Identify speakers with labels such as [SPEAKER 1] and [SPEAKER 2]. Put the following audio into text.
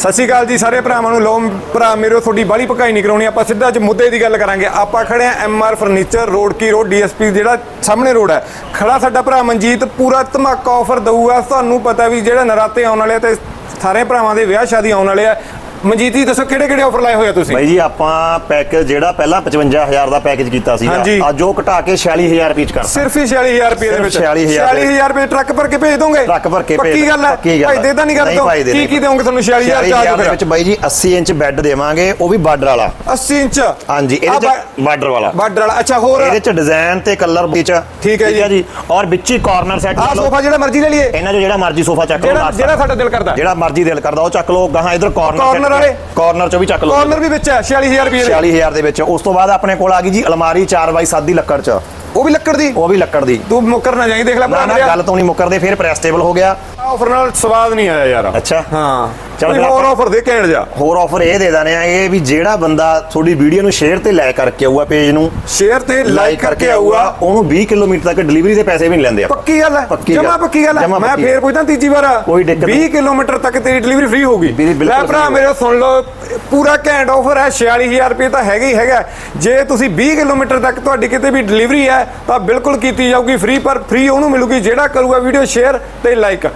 [SPEAKER 1] ਸਤਿ ਸ਼੍ਰੀ ਅਕਾਲ ਜੀ ਸਾਰੇ ਭਰਾਵਾਂ ਨੂੰ। ਲੋ ਭਰਾ, ਮੇਰੇ ਤੁਹਾਡੀ ਬਾਲੀ ਪਕਾਈ ਨਹੀਂ ਕਰਾਉਣੀ ਆਪਾਂ ਸਿੱਧਾ ਅੱਜ ਮੁੱਦੇ ਦੀ ਗੱਲ ਕਰਾਂਗੇ। ਆਪਾਂ ਖੜੇ ਆ ਐਮਆਰ ਫਰਨੀਚਰ ਰੋਡ ਕੀ ਰੋਡ ਡੀਐਸਪੀ ਜਿਹੜਾ ਸਾਹਮਣੇ ਰੋਡ ਹੈ ਖੜਾ ਸਾਡਾ ਭਰਾ ਮਨਜੀਤ, ਪੂਰਾ ਧਮਾਕਾ ਆਫਰ ਦਊਗਾ। ਤੁਹਾਨੂੰ ਪਤਾ ਵੀ ਜਿਹੜਾ ਨਰਾਤੇ ਆਉਣ ਵਾਲੇ ਆ ਤੇ ਸਾਰੇ ਭਰਾਵਾਂ ਦੇ ਵਿਆਹ ਸ਼ਾਦੀ ਆਉਣ ਵਾਲੇ ਆ। ਮਨਜੀਤ ਜੀ ਦੱਸੋ ਕਿਹੜੇ ਕਿਹੜੇ ਆਫਰ ਲਾਏ ਹੋਏ ਆ ਤੁਸੀਂ?
[SPEAKER 2] ਬਾਈ ਜੀ ਆਪਾਂ ਪੈਕੇਜ ਜਿਹੜਾ ਪਹਿਲਾਂ 55000 ਦਾ ਪੈਕੇਜ ਕੀਤਾ ਸੀ
[SPEAKER 1] ਹਾਂਜੀ।
[SPEAKER 2] ਅੱਜ ਉਹ ਘਟਾ ਕੇ 46000 ਰੁਪਏ ਚ ਕਰਤਾ।
[SPEAKER 1] ਸਿਰਫ ਹੀ 46000 ਰੁਪਏ ਦੇ
[SPEAKER 2] ਸਿਰਫ
[SPEAKER 1] ਵਿੱਚ
[SPEAKER 2] 46,000
[SPEAKER 1] 46000 ਰੁਪਏ ਟਰੱਕ ਭਰ ਕੇ ਭੇਜ ਦੋਗੇ?
[SPEAKER 2] ਟਰੱਕ ਭਰ ਕੇ
[SPEAKER 1] ਪੱਕੀ ਗੱਲ ਹੈ।
[SPEAKER 2] ਪੱਕੀ ਗੱਲ
[SPEAKER 1] ਭਾਈ ਦੇ ਤਾਂ ਨਹੀਂ
[SPEAKER 2] ਨਹੀਂ
[SPEAKER 1] ਕਰਦੇ
[SPEAKER 2] ਭਾਈ ਦੇ
[SPEAKER 1] ਕੀ ਕੀ ਦੇਵੋਗੇ ਤੁਹਾਨੂੰ? 46000 ਚਾਰਜ
[SPEAKER 2] ਦੇ ਵਿੱਚ ਬਾਈ ਜੀ 80 ਇੰਚ ਬੈੱਡ ਦੇਵਾਂਗੇ ਉਹ ਵੀ ਬਾਰਡਰ ਵਾਲਾ।
[SPEAKER 1] 80 ਇੰਚ।
[SPEAKER 2] ਹਾਂਜੀ ਇਹਦੇ ਚ ਬਾਰਡਰ ਵਾਲਾ।
[SPEAKER 1] ਬਾਰਡਰ ਵਾਲਾ। ਅੱਛਾ ਹੋਰ?
[SPEAKER 2] ਇਹਦੇ ਚ ਡਿਜ਼ਾਈਨ ਤੇ ਕਲਰ ਵਿੱਚ
[SPEAKER 1] ਠੀਕ ਹੈ ਜੀ।
[SPEAKER 2] ਔਰ ਵਿੱਚ ਹੀ ਕਾਰਨਰ ਸੈੱਟ
[SPEAKER 1] ਆਹ ਸੋਫਾ ਜਿਹੜਾ ਮਰਜ਼ੀ ਲੈ ਲਈਏ।
[SPEAKER 2] ਇਹਨਾਂ ਚੋਂ ਜਿਹੜਾ ਮਰਜ਼ੀ ਸੋਫਾ ਚੱਕ ਲਓ
[SPEAKER 1] ਜਿਹੜਾ। ਸਾਡਾ ਦਿਲ ਕਰਦਾ।
[SPEAKER 2] ਜਿਹੜਾ ਮਰਜ਼ੀ ਦਿਲ ਕਰਦਾ ਉਹ ਚੱਕ ਲਓ। ਗਾਹਾਂ ਇਧਰ ਕਾਰਨਰ
[SPEAKER 1] Corner ਵਾਲੇ?
[SPEAKER 2] ਕਾਰਨਰ ਚੋਂ ਵੀ ਚੱਕ ਲਓ।
[SPEAKER 1] ਕਾਰਨਰ ਵੀ ਵਿੱਚ ਹੈ 46000 ਰੁਪਏ ਦੇ।
[SPEAKER 2] 46000 ਦੇ ਵਿੱਚ। ਉਸ ਤੋਂ ਬਾਅਦ ਆਪਣੇ ਕੋਲ ਆ ਗਈ ਜੀ ਅਲਮਾਰੀ 4x7 ਦੀ ਲੱਕੜ ਚ।
[SPEAKER 1] ਉਹ ਵੀ ਲੱਕੜ ਦੀ?
[SPEAKER 2] ਉਹ ਵੀ ਲੱਕੜ ਦੀ।
[SPEAKER 1] ਤੂੰ ਮੁੱਕਰ ਨਾ ਜਾਈਂ ਦੇਖ ਲੈ
[SPEAKER 2] ਨਾ ਨਾ ਗੱਲ ਤੋਂ ਨਹੀਂ ਮੁੱਕਰਦੇ ਫਿਰ ਪ੍ਰੈਸਟੇਬਲ ਹੋ ਗਿਆ।
[SPEAKER 1] ਆਫਰ ਨਾਲ ਸਵਾਦ ਨਹੀਂ ਆਇਆ ਯਾਰ।
[SPEAKER 2] ਅੱਛਾ।
[SPEAKER 1] ਹਾਂ।
[SPEAKER 2] ਚੱਲ ਫਿਰ
[SPEAKER 1] ਹੋਰ ਆਫਰ ਦੇ ਕਹਿਣ ਜਾ।
[SPEAKER 2] ਹੋਰ ਆਫਰ ਇਹ ਦੇ ਦਾਨੇ ਆ ਇਹ ਵੀ ਜਿਹੜਾ ਬੰਦਾ ਤੁਹਾਡੀ ਵੀਡੀਓ ਨੂੰ ਸ਼ੇਅਰ ਤੇ ਲਾਈਕ ਕਰਕੇ ਆਊਗਾ ਪੇਜ ਨੂੰ
[SPEAKER 1] ਸ਼ੇਅਰ ਤੇ ਲਾਈਕ ਕਰਕੇ ਆਊਗਾ
[SPEAKER 2] ਉਹਨੂੰ 20 ਕਿਲੋਮੀਟਰ ਤੱਕ ਡਿਲੀਵਰੀ ਦੇ ਪੈਸੇ ਵੀ ਨਹੀਂ ਲੈਂਦੇ
[SPEAKER 1] ਪੱਕੀ ਗੱਲ ਹੈ ਜਮਾ। ਪੱਕੀ ਗੱਲ ਹੈ। ਮੈਂ। ਫੇਰ ਪੁੱਛਦਾ ਤੀਜੀ ਵਾਰ
[SPEAKER 2] ਕੋਈ ਦਿੱਕਤ
[SPEAKER 1] 20
[SPEAKER 2] ਨਹੀਂ।
[SPEAKER 1] ਕਿਲੋਮੀਟਰ ਤੱਕ ਤੇਰੀ ਡਿਲੀਵਰੀ ਫ੍ਰੀ ਹੋਊਗੀ ਲੈ ਭਰਾ ਮੇਰੇ ਸੁਣ ਲਓ ਪੂਰਾ ਘੈਂਟ ਆਫਰ ਹੈ 46000 ਰੁਪਏ ਤਾਂ ਹੈਗਾ ਹੀ ਹੈਗਾ ਜੇ ਤੁਸੀਂ 20 ਕਿਲੋਮੀਟਰ ਤੱਕ ਤੁਹਾਡੀ ਕਿਤੇ ਵੀ ਡਿਲੀਵਰੀ ਹੈ ਤਾਂ ਬਿਲਕੁਲ ਕੀਤੀ ਜਾਊਗੀ ਫ੍ਰੀ ਪਰ ਫ੍ਰੀ ਉਹਨੂੰ ਮਿਲੂਗੀ ਜਿਹੜਾ ਕਰੂਗਾ ਵੀਡੀਓ ਸ਼ੇਅਰ ਤੇ ਲਾਈਕ